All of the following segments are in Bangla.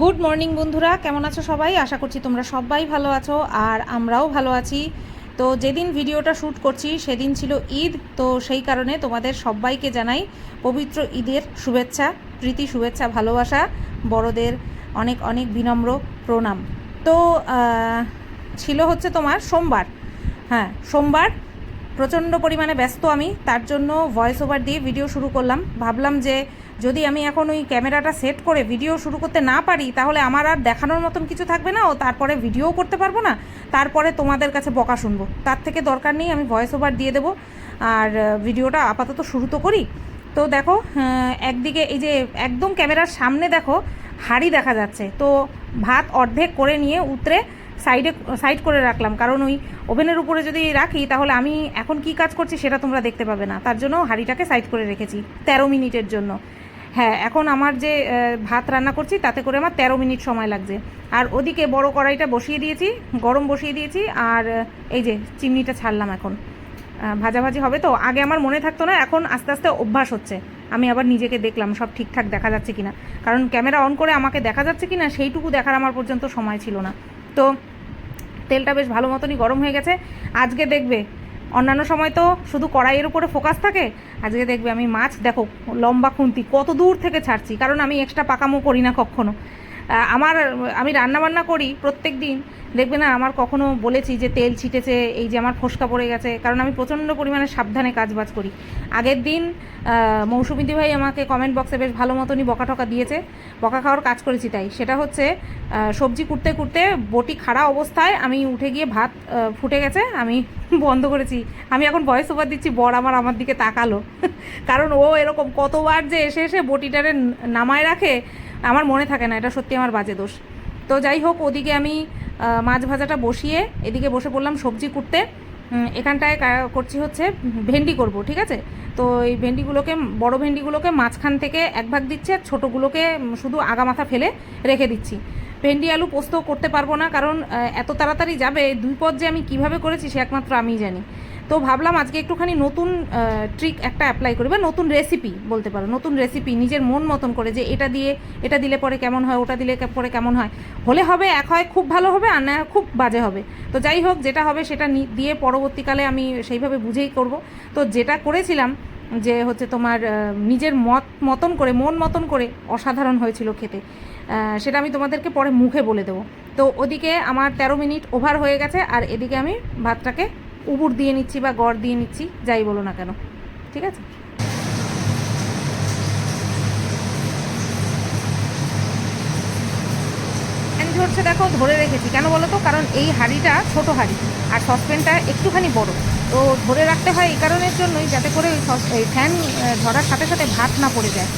গুড মর্নিং বন্ধুরা। কেমন আছো সবাই? আশা করছি তোমরা সবাই ভালো আছো, আর আমরাও ভালো আছি। তো যেদিন ভিডিওটা শ্যুট করছি, সেদিন ছিল ঈদ, তো সেই কারণে তোমাদের সবাইকে জানাই পবিত্র ঈদের শুভেচ্ছা, প্রীতি শুভেচ্ছা, ভালোবাসা, বড়দের অনেক অনেক বিনম্র প্রণাম। তো ছিল হচ্ছে তোমার সোমবার। হ্যাঁ সোমবার প্রচণ্ড পরিমাণে ব্যস্ত আমি, তার জন্য ভয়েস ওভার দিয়ে ভিডিও শুরু করলাম। ভাবলাম যে যদি আমি এখন ওই ক্যামেরাটা সেট করে ভিডিও শুরু করতে না পারি, তাহলে আমার আর দেখানোর মতন কিছু থাকবে না, ও তারপরে ভিডিও করতে পারব না, তারপরে তোমাদের কাছে বকা শুনব। তার থেকে দরকার নেই, আমি ভয়েস ওভার দিয়ে দেবো। আর ভিডিওটা আপাতত শুরু তো করি। তো দেখো একদিকে এই যে একদম ক্যামেরার সামনে দেখো, হাড়ি দেখা যাচ্ছে। তো ভাত অর্ধেক করে নিয়ে উতরে সাইডে, সাইড করে রাখলাম। কারণ ওই ওভেনের উপরে যদি রাখি, তাহলে আমি এখন কি কাজ করছি সেটা তোমরা দেখতে পাবে না। তার জন্য হাঁড়িটাকে সাইড করে রেখেছি তেরো মিনিটের জন্য। হ্যাঁ এখন আমার যে ভাত রান্না করছি, তাতে করে আমার তেরো মিনিট সময় লাগছে। আর ওদিকে বড় কড়াইটা বসিয়ে দিয়েছি, গরম বসিয়ে দিয়েছি, আর, এই যে চিমনিটা ছাড়লাম এখন। ভাজাভাজি হবে তো? আগে আমার মনে থাকতো না, এখন আস্তে আস্তে অভ্যাস হচ্ছে। আমি আবার নিজেকে দেখলাম, সব ঠিকঠাক দেখা যাচ্ছে কিনা। কারণ ক্যামেরা অন করে আমাকে দেখা যাচ্ছে কিনা, সেইটুকু দেখার আমার পর্যন্ত সময় ছিল না। তো তেলটা বেশ ভালো মতনই গরম হয়ে গেছে। আজকে দেখবে, অন্যান্য সময় তো শুধু কড়াইয়ের উপরে ফোকাস থাকে। আজকে দেখবে আমি মাছ, দেখো, লম্বা খুন্তি, কত দূর থেকে ছাড়ছি? কারণ আমি এক্সট্রা পাকামো করি না কখনো। আমার, আমি রান্নাবান্না করি প্রত্যেক দিন। দেখবে না, আমার কখনো বলেছি যে তেল ছিটেছে, এই যে আমার ফোসকা পড়ে গেছে, কারণ আমি প্রচণ্ড পরিমাণে সাবধানে কাজবাজ করি। আগের দিন মৌসুমিদি ভাই আমাকে কমেন্ট বক্সে বেশ ভালো মতনই বকা টকা দিয়েছে। বকা খাওয়ার কাজ করেছি তাই। সেটা হচ্ছে সবজি কুটতে কুটতে বটি খাড়া অবস্থায় আমি উঠে গিয়ে ভাত ফুটে গেছে, আমি বন্ধ করেছি। আমি এখন ভয়েস ওভার দিচ্ছি, বর আমার আমার দিকে তাকালো। কারণ ও এরকম কতবার যে এসে এসে বটিটারে নামায় রাখে আমার মনে থাকে না, এটা সত্যি আমার বাজে দোষ। তো যাই হোক, ওদিকে আমি মাছ ভাজাটা বসিয়ে এদিকে বসে পড়লাম সবজি কুটতে। এখানটায় করছি হচ্ছে ভেন্ডি করব, ঠিক আছে? তো এই ভেন্ডিগুলোকে, বড় ভেন্ডিগুলোকে মাঝখান থেকে এক ভাগ দিচ্ছি আর ছোটোগুলোকে শুধু আগা মাথা ফেলে রেখে দিচ্ছি। ভেন্ডি আলু পোস্ত করতে পারব না, কারণ এত তাড়াতাড়ি যাবে, দুই পদ যে আমি কীভাবে করেছি সে একমাত্র আমিই জানি। তো ভাবলাম আজকে একটুখানি নতুন ট্রিক একটা অ্যাপ্লাই করি, বা নতুন রেসিপি বলতে পারো, নতুন রেসিপি নিজের মন মতন করে যে এটা দিয়ে, এটা দিলে পরে কেমন হয়, ওটা দিলে পরে কেমন হয়। হলে হবে এক হয় খুব ভালো হবে, আর না খুব বাজে হবে। তো যাই হোক, যেটা হবে সেটা দিয়ে পরবর্তীকালে আমি সেইভাবে বুঝেই করব। তো যেটা করেছিলাম যে হচ্ছে তোমার নিজের মত মতন করে, মন মতন করে অসাধারণ হয়েছিল খেতে। সেটা আমি তোমাদেরকে পরে মুখে বলে দেবো। তো ওদিকে আমার তেরো মিনিট ওভার হয়ে গেছে, আর এদিকে আমি ভাতটাকে উবুর দিয়ে নিচ্ছি বা গড় দিয়ে নিচ্ছি, যাই বলো না কেন, ঠিক আছে? ঝরছে দেখো, ধরে রেখেছি। কেন বলো তো? কারণ এই হাঁড়িটা ছোট হাঁড়ি, আর সসপ্যানটা একটুখানি বড়। তো ধরে রাখতে হয় এই কারণের জন্যই যাতে করে ওই এই ফ্যান ধরার সাথে সাথে ভাত না পড়ে যায়।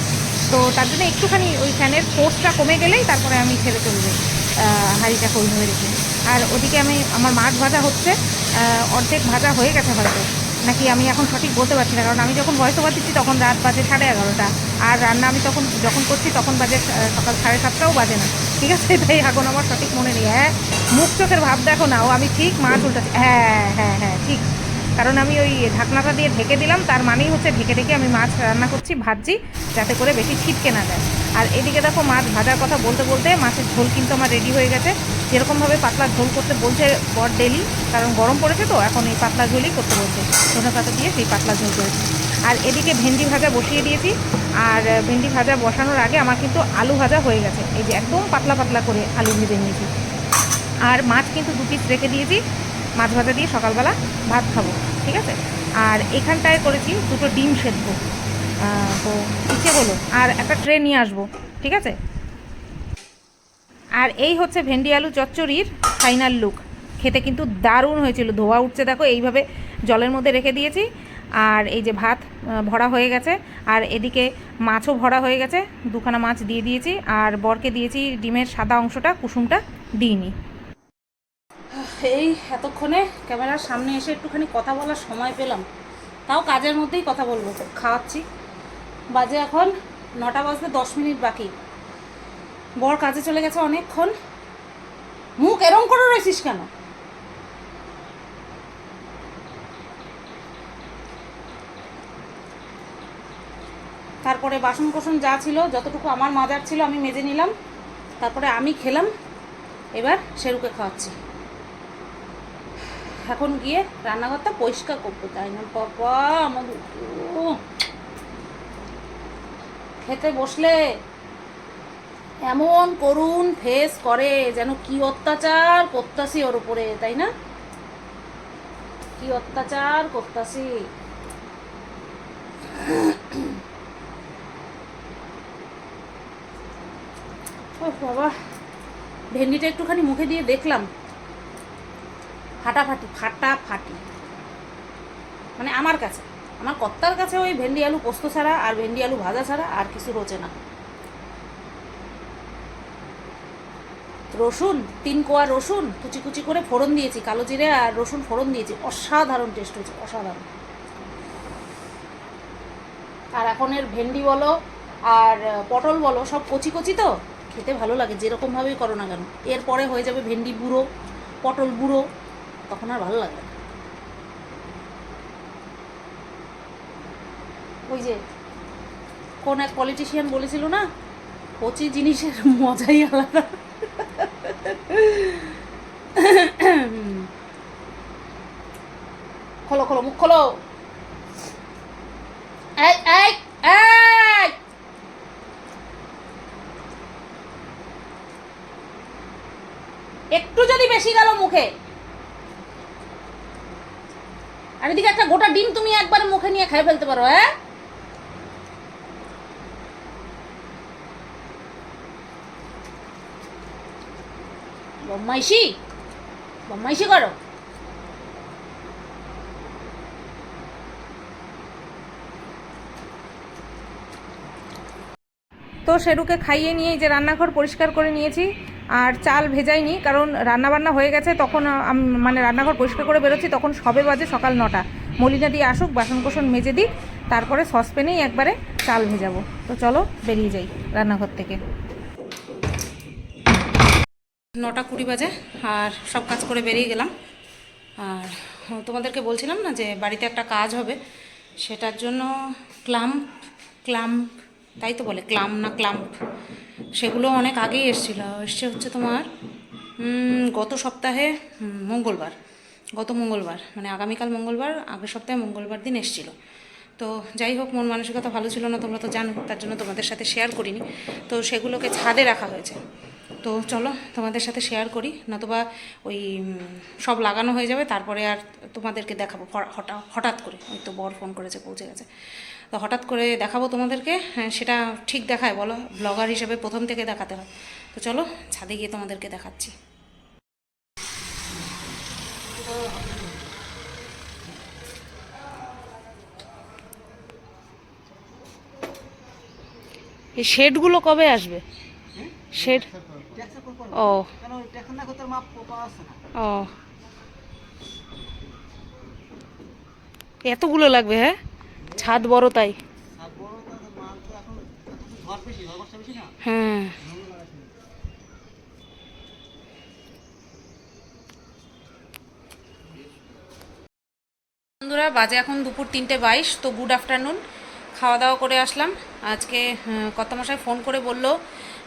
তো তার জন্য একটুখানি ওই ফ্যানের ফোর্সটা কমে গেলেই তারপরে আমি ছেড়ে চলবে হাঁড়িটাকে ওইভাবে রেখে। আর ওদিকে আমি, আমার মাছ ভাজা হচ্ছে অর্ধেক ভাজা হয়ে গেছে হয়তো। নাকি আমি এখন সঠিক বলতে পারছি না, কারণ আমি যখন ভয়েস ওভার দিচ্ছি তখন রাত বাজে সাড়ে এগারোটা। আর রান্না আমি তখন, যখন করছি তখন বাজে সকাল সাড়ে সাতটাও বাজে না। ঠিক আছে? তাই এখন আমার সঠিক মনে নেই। হ্যাঁ মুখ চোখের ভাব দেখো না, ও আমি ঠিক মাছ উল্টাচ্ছি। হ্যাঁ হ্যাঁ হ্যাঁ ঠিক। কারণ আমি ওই ঢাকনাটা দিয়ে ঢেকে দিলাম, তার মানেই হচ্ছে ঢেকে ঢেকে আমি মাছ রান্না করছি, ভাজছি, যাতে করে বেশি ছিটকে না যায়। আর এদিকে দেখো মাছ ভাজার কথা বলতে বলতে মাছের ঝোল কিন্তু আমার রেডি হয়ে গেছে। যেরকমভাবে পাতলা ঝোল করতে বলছে বর ডেলি কারণ গরম পড়েছে তো, এখন এই পাতলা ঝোলই করতে বলছে। ধনে পাতা দিয়ে সেই পাতলা ঝোল করেছি। আর এদিকে ভেন্ডি ভাজা বসিয়ে দিয়েছি। আর ভেন্ডি ভাজা বসানোর আগে আমার কিন্তু আলু ভাজা হয়ে গেছে। এই যে একদম পাতলা পাতলা করে আলু ভেজে নিয়েছি। আর মাছ কিন্তু দু পিস রেখে দিয়েছি। মাছ ভাজা দিয়ে সকালবেলা ভাত খাব, ঠিক আছে? আর এখানটায় করেছি দুটো ডিম সেদ্ধ। তো ইচ্ছে হলো, আর একটা ট্রে নিয়ে আসব, ঠিক আছে? আর এই হচ্ছে ভেন্ডি আলু চচ্চড়ির ফাইনাল লুক। খেতে কিন্তু দারুণ হয়েছিল, ধোয়া উঠছে, দেখো, এইভাবে জলের মধ্যে রেখে দিয়েছি। আর এই যে ভাত ভরা হয়ে গেছে, আর এদিকে মাছও ভরা হয়ে গেছে, দুখানা মাছ দিয়ে দিয়েছি, আর বরকে দিয়েছি ডিমের সাদা অংশটা, কুসুমটা দিইনি। এই এতক্ষণে ক্যামেরার সামনে এসে একটুখানি কথা বলার সময় পেলাম। তাও কাজের মধ্যেই কথা বলব। খাওয়াচ্ছি। বাজে এখন নটা বাজতে দশ মিনিট বাকি। বর কাজে চলে গেছে অনেকক্ষণ। মুখ এরম করে রয়েছিস কেন? তারপরে বাসন কোসন যা ছিল, যতটুকু আমার মাজার ছিল, আমি মেজে নিলাম। তারপরে আমি খেলাম। এবার সেরুকে খাওয়াচ্ছি। এখন গিয়ে রান্নাঘরটা পরিষ্কার করব, তাই না? বাবা, আমার খেতে বসলে এমন করুণ ফেস করে যেন কি অত্যাচার করতাসি ওর উপরে, তাই না? কি অত্যাচার করতাসি বাবা, ভেন্ডিটা একটুখানি মুখে দিয়ে দেখলাম। ফাটাফাটি ফাটাফাটি। মানে আমার কাছে, আমার কর্তার কাছে ওই ভেন্ডি আলু পোস্ত ছাড়া আর ভেন্ডি আলু ভাজা ছাড়া আর কিছু রোচে না। রসুন, তিন কোয়া রসুন, কুচি কুচি করে ফোড়ন দিয়েছি, কালো জিরে আর রসুন ফোড়ন দিয়েছি। অসাধারণ টেস্ট হয়েছে, অসাধারণ। আর এখন এর ভেন্ডি বলো আর পটল বলো, সব কচি কচি তো? খেতে ভালো লাগে, যেরকমভাবেই করো না কেন। এরপরে হয়ে যাবে ভেন্ডি বুড়ো, পটল বুড়ো তখন আর ভালো লাগবে ওই যে, কোন এক পলিটিশিয়ান বলেছিল না, কচি জিনিসের মজাই আলাদা। খোলো খোলো, মুখ খোলো। একটু যদি বেশি গেল মুখে। আর এদিকে একটা গোটা ডিম তুমি একবার মুখে নিয়ে খেয়ে ফেলতে পারো হ্যাঁ? বম্মাইশি বম্মাইশি করো। তো সেরুকে খাইয়ে নিয়ে যে রান্নাঘর পরিষ্কার করে নিয়েছি আর চাল ভেজাইনি, কারণ রান্নাবান্না হয়ে গেছে, তখন মানে রান্নাঘর পরিষ্কার করে বেরোচ্ছি, তখন সবে বাজে সকাল নটা। মলিনা দিয়ে আসুক বাসন কোসন মেজে দিক, তারপরে সসপ্যানেই একবারে চাল ভেজাবো। তো চলো, বেরিয়ে যাই রান্নাঘর থেকে। নটা কুড়ি বাজে, আর সব কাজ করে বেরিয়ে গেলাম। আর তোমাদেরকে বলছিলাম না যে, বাড়িতে একটা কাজ হবে, সেটার জন্য ক্লাম্প ক্লাম্প, তাই তো বলে ক্লাম না ক্লাম্প। সেগুলো অনেক আগেই এসেছিল। এসছে হচ্ছে তোমার গত সপ্তাহে মঙ্গলবার। গত মঙ্গলবার মানে আগামীকাল মঙ্গলবার, আগের সপ্তাহে মঙ্গলবার দিন এসেছিল। তো যাই হোক, মন মানসিকতা ভালো ছিল না, তোমরা তো জানো, তার জন্য তোমাদের সাথে শেয়ার করিনি। তো সেগুলোকে ছাদে রাখা হয়েছে। তো চলো, তোমাদের সাথে শেয়ার করি, নতুবা ওই সব লাগানো হয়ে যাবে, তারপরে আর তোমাদেরকে দেখাবো, হঠাৎ করে, ওই তো বর ফোন করেছে, পৌঁছে গেছে। তো হঠাৎ করে দেখাবো তোমাদেরকে। হ্যাঁ সেটা ঠিক দেখায়, বলো। ব্লগার হিসেবে প্রথম থেকে দেখাতে হয়। তো চলো, ছাদে গিয়ে তোমাদেরকে দেখাচ্ছি। এই শেডগুলো কবে আসবে? শেড? ও। এতগুলো লাগবে হ্যাঁ? ছাদ বড় তাই। হ্যাঁ। বন্ধুরা, বাজে এখন দুপুর তিনটে বাইশ, তো গুড আফটারনুন খাওয়া দাওয়া করে আসলাম। আজকে কত মশাই ফোন করে বলল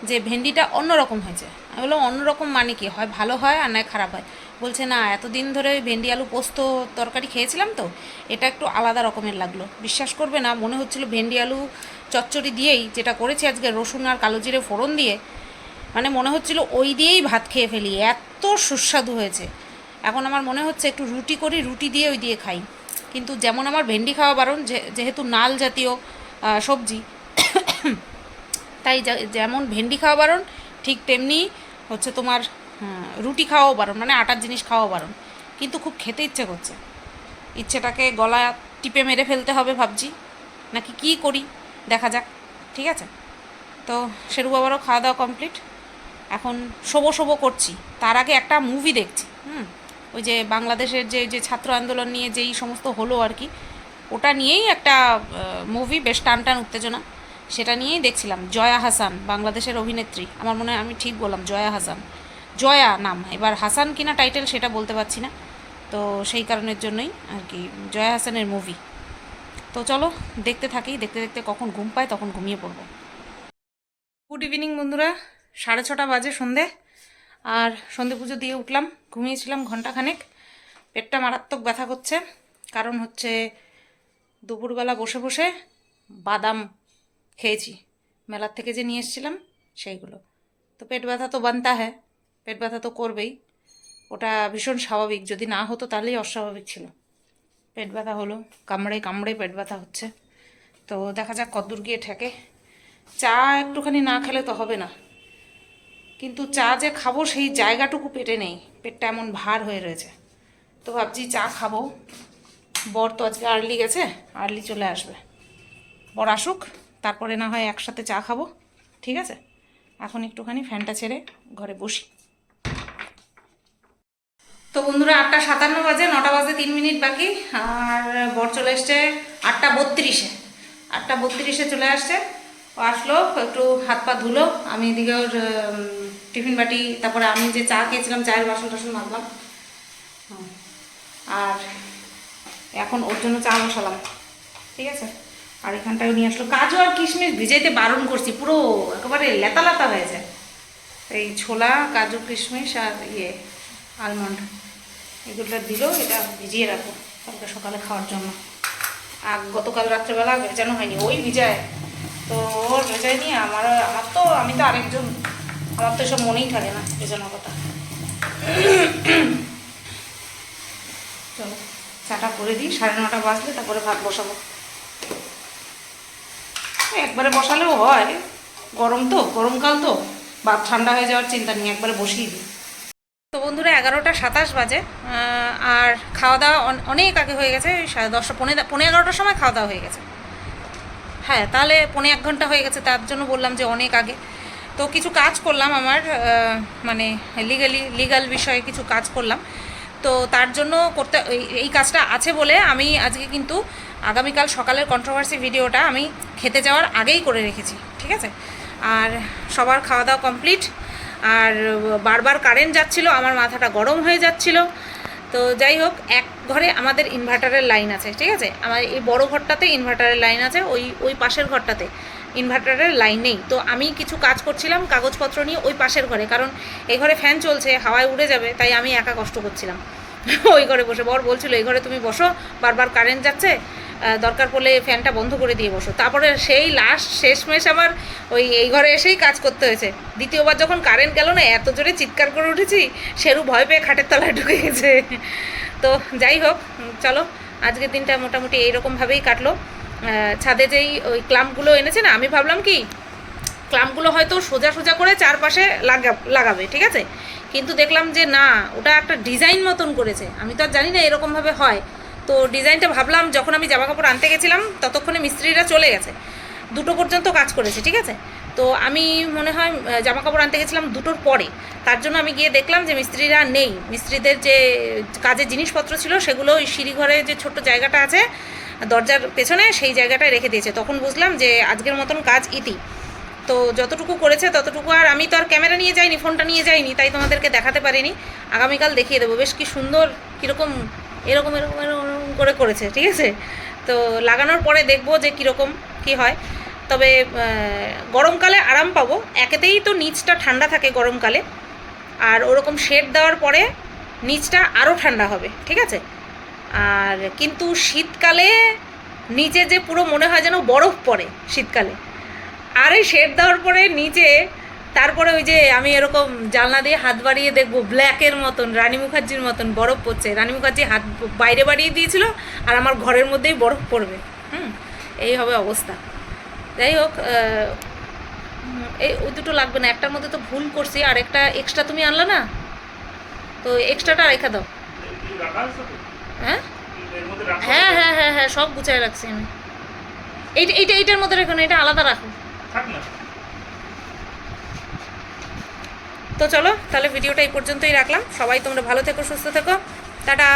যে, ভেন্ডিটা অন্যরকম হয়েছে। আমি বললাম, অন্যরকম মানে কি? হয় ভালো হয় আর নয় খারাপ হয়? বলছে, না, এতদিন ধরে ওই ভেন্ডি আলু পোস্ত তরকারি খেয়েছিলাম তো, এটা একটু আলাদা রকমের লাগল। বিশ্বাস করবে না, মনে হচ্ছিল ভেন্ডি আলু চচ্চড়ি দিয়েই যেটা করেছি আজকে রসুন আর কালো জিরে ফোড়ন দিয়ে মানে মনে হচ্ছিল ওই দিয়েই ভাত খেয়ে ফেলি, এত সুস্বাদু হয়েছে। এখন আমার মনে হচ্ছে একটু রুটি করি, রুটি দিয়ে ওই দিয়ে খাই। কিন্তু যেমন আমার ভেন্ডি খাওয়া বারণ যেহেতু নাল জাতীয় সবজি, তাই যেমন ভেন্ডি খাওয়া বারণ, ঠিক তেমনি হচ্ছে তোমার রুটি খাওয়াও বারণ মানে আটার জিনিস খাওয়াও বারণ কিন্তু খুব খেতে ইচ্ছে করছে। ইচ্ছেটাকে গলা টিপে মেরে ফেলতে হবে ভাবছি। নাকি কি করি? দেখা যাক, ঠিক আছে? তো শেরু বাবারও খাওয়া দাওয়া কমপ্লিট এখন শোবো শোবো করছি। তার আগে একটা মুভি দেখছি, হুম? ওই যে বাংলাদেশের যে যে ছাত্র আন্দোলন নিয়ে যেই সমস্ত হলো আর কি, ওটা নিয়েই একটা মুভি বেশ টান টান উত্তেজনা। সেটা নিয়েই দেখছিলাম। জয়া হাসান, বাংলাদেশের অভিনেত্রী। আমার মনে হয় আমি ঠিক বললাম, জয়া হাসান। জয়া নাম। এবার হাসান কিনা টাইটেল সেটা বলতে পারছি না। তো সেই কারণের জন্যই আর কি জয়া হাসানের মুভি তো চলো, দেখতে থাকি, দেখতে দেখতে কখন ঘুম পায় তখন ঘুমিয়ে পড়ব। গুড ইভিনিং বন্ধুরা, সাড়ে ছটা বাজে সন্ধে। আর সন্ধে পুজো দিয়ে উঠলাম, ঘুমিয়েছিলাম ঘন্টাখানেক পেটটা মারাত্মক ব্যথা করছে। কারণ হচ্ছে দুপুরবেলা বসে বসে বাদাম খেয়েছি। মেলার থেকে যে নিয়ে এসেছিলাম, সেইগুলো। তো পেট ব্যথা তো বানতা হ্যাঁ। পেট ব্যথা তো করবেই। ওটা ভীষণ স্বাভাবিক। যদি না হতো তাহলেই অস্বাভাবিক ছিল। পেট ব্যথা হলো, কামড়ে কামড়ে পেট ব্যথা হচ্ছে। তো দেখা যাক কদ্দূর গিয়ে ঠেকে। চা একটুখানি না খেলে তো হবে না। কিন্তু চা যে খাব সেই জায়গাটুকু পেটে নেই। পেটটা এমন ভার হয়ে রয়েছে। তো ভাবছি চা খাব। বর তো আজকে আর্লি গেছে, আর্লি চলে আসবে। বর আসুক, তারপরে না হয় একসাথে চা খাব। ঠিক আছে? এখন একটুখানি ফ্যানটা ছেড়ে ঘরে বসি। তো বন্ধুরা আটটা সাতান্ন বাজে, নটা বাজে তিন মিনিট বাকি, আর বর চলে এসছে আটটা বত্রিশে। আটটা বত্রিশে চলে আসছে আসলো, একটু হাত পা ধুলো, আমি এদিকে ওর টিফিন বাটি, তারপরে আমি যে চা খেয়েছিলাম, চায়ের বাসন টাসন মাজলাম। আর এখন ওর জন্য চা বসালাম, ঠিক আছে? আর এখানটায় নিয়ে আসলো কাজু আর কিশমিশ ভিজাইতে বারণ করছি, পুরো একেবারে লেতা লেতা হয়েছে এই ছোলা, কাজু, কিশমিশ আর ইয়ে আলমন্ড এগুলো দিল এটা ভিজিয়ে রাখো কালকে সকালে খাওয়ার জন্য। আর গতকাল রাত্রেবেলা ভেজানো হয়নি, ওই ভিজায়। তো ওর ভেজায়নি আমার আমার তো, আমি তো আরেকজন, আমার তো এসব মনেই থাকে না ভেজানোর কথা। চলো, চাটা করে দিই, সাড়ে নটা বাজলে তারপরে ভাত বসাবো। একবারে বসালেও হয়, গরম তো, গরমকাল তো ভাত ঠান্ডা হয়ে যাওয়ার চিন্তা নেই, একবারে বসিয়ে দিই। তো বন্ধুরা এগারোটা সাতাশ বাজে আর খাওয়া দাওয়া অনেক আগে হয়ে গেছে সাড়ে দশটা পনেরো পনেরো এগারোটার সময় খাওয়া দাওয়া হয়ে গেছে। হ্যাঁ তাহলে পনেরো এক ঘণ্টা হয়ে গেছে, তার জন্য বললাম যে অনেক আগে। তো কিছু কাজ করলাম আমার মানে লিগালি লিগাল বিষয়ে কিছু কাজ করলাম। তো তার জন্য করতে, এই কাজটা আছে বলে আমি আজকে কিন্তু আগামীকাল সকালের কন্ট্রোভার্সি ভিডিওটা আমি খেতে যাওয়ার আগেই করে রেখেছি, ঠিক আছে? আর সবার খাওয়া দাওয়া কমপ্লিট আর বারবার কারেন্ট যাচ্ছিল, আমার মাথাটা গরম হয়ে যাচ্ছিল। তো যাই হোক, এক ঘরে আমাদের ইনভার্টারের লাইন আছে, ঠিক আছে? আমার এই বড় ঘরটাতে ইনভার্টারের লাইন আছে, ওই ওই পাশের ঘরটাতে ইনভার্টারের লাইন নেই। তো আমি কিছু কাজ করছিলাম, কাগজপত্র নিয়ে ওই পাশের ঘরে, কারণ এই ঘরে ফ্যান চলছে, হাওয়ায় উড়ে যাবে, তাই আমি একা কষ্ট করছিলাম। ওই ঘরে বসে, বর বলছিল, এই ঘরে তুমি বসো, বারবার কারেন্ট যাচ্ছে দরকার পড়লে ফ্যানটা বন্ধ করে দিয়ে বসো। তারপরে সেই লাস্ট শেষমেশ আমার ওই এই ঘরে এসেই কাজ করতে হয়েছে। দ্বিতীয়বার যখন কারেন্ট গেল না, এত জোরে চিৎকার করে উঠেছি সেরু ভয় পেয়ে খাটের তলায় ঢুকে গেছে। তো যাই হোক চলো, আজকের দিনটা মোটামুটি এইরকমভাবেই কাটলো। ছাদে যেই ওই ক্লাম্পগুলো এনেছে না, আমি ভাবলাম কি, ক্লাম্পগুলো হয়তো সোজা সোজা করে চারপাশে লাগা, লাগাবে, ঠিক আছে? কিন্তু দেখলাম যে না, ওটা একটা ডিজাইন মতন করেছে। আমি তো আর জানি না এরকমভাবে হয়। তো ডিজাইনটা ভাবলাম, যখন আমি জামা কাপড় আনতে গেছিলাম, ততক্ষণে মিস্ত্রিরা চলে গেছে। দুটো পর্যন্ত কাজ করেছে, ঠিক আছে? তো আমি মনে হয় জামা কাপড় আনতে গেছিলাম দুটোর পরে। তার জন্য আমি গিয়ে দেখলাম যে মিস্ত্রিরা নেই। মিস্ত্রিদের যে কাজের জিনিসপত্র ছিল, সেগুলো ওই সিঁড়িঘরে যে ছোট্ট জায়গাটা আছে, দরজার পেছনে, সেই জায়গাটায় রেখে দিয়েছে। তখন বুঝলাম যে আজকের মতন কাজ ইতি। তো যতটুকু করেছে, ততটুকু আর আমি তো আর ক্যামেরা নিয়ে যাইনি, ফোনটা নিয়ে যাইনি, তাই তোমাদেরকে দেখাতে পারিনি। আগামীকাল দেখিয়ে দেবো। বেশ কি সুন্দর, কীরকম, এরকম এরকম এরকম করে করেছে, ঠিক আছে? তো লাগানোর পরে দেখব যে কীরকম কি হয়। তবে গরমকালে আরাম পাবো। একেতেই তো নিচটা ঠান্ডা থাকে গরমকালে। আর ওরকম শেড দেওয়ার পরে নিচটা আরও ঠান্ডা হবে, ঠিক আছে? আর কিন্তু শীতকালে নিচে যে পুরো মনে হয় যেন বরফ পড়ে শীতকালে। আর এই শেড দেওয়ার পরে নিচে তারপরে ওই যে আমি এরকম জানলা দিয়ে হাত বাড়িয়ে দেখব ব্ল্যাকের মতন, রানী মুখার্জির মতন বরফ পড়ছে। রানী মুখার্জি হাত বাইরে বাড়িয়ে দিয়েছিল আর আমার ঘরের মধ্যেই বরফ পড়বে। হুম, এই হবে অবস্থা। যাই হোক এই ওই দুটো লাগবে না, একটার মধ্যে তো ভুল করছি, আর একটা এক্সট্রা তুমি আনলা না? তো এক্সট্রাটা রেখে দাও। হ্যাঁ? হ্যাঁ হ্যাঁ হ্যাঁ হ্যাঁ সব গুছায় রাখছি আমি। এইটা এইটা, এইটার মধ্যে রেখো না এটা আলাদা রাখো। তো চলো তাহলে ভিডিওটা এই পর্যন্তই রাখলাম। সবাই তোমরা ভালো থেকো সুস্থ থেকো। টাটা!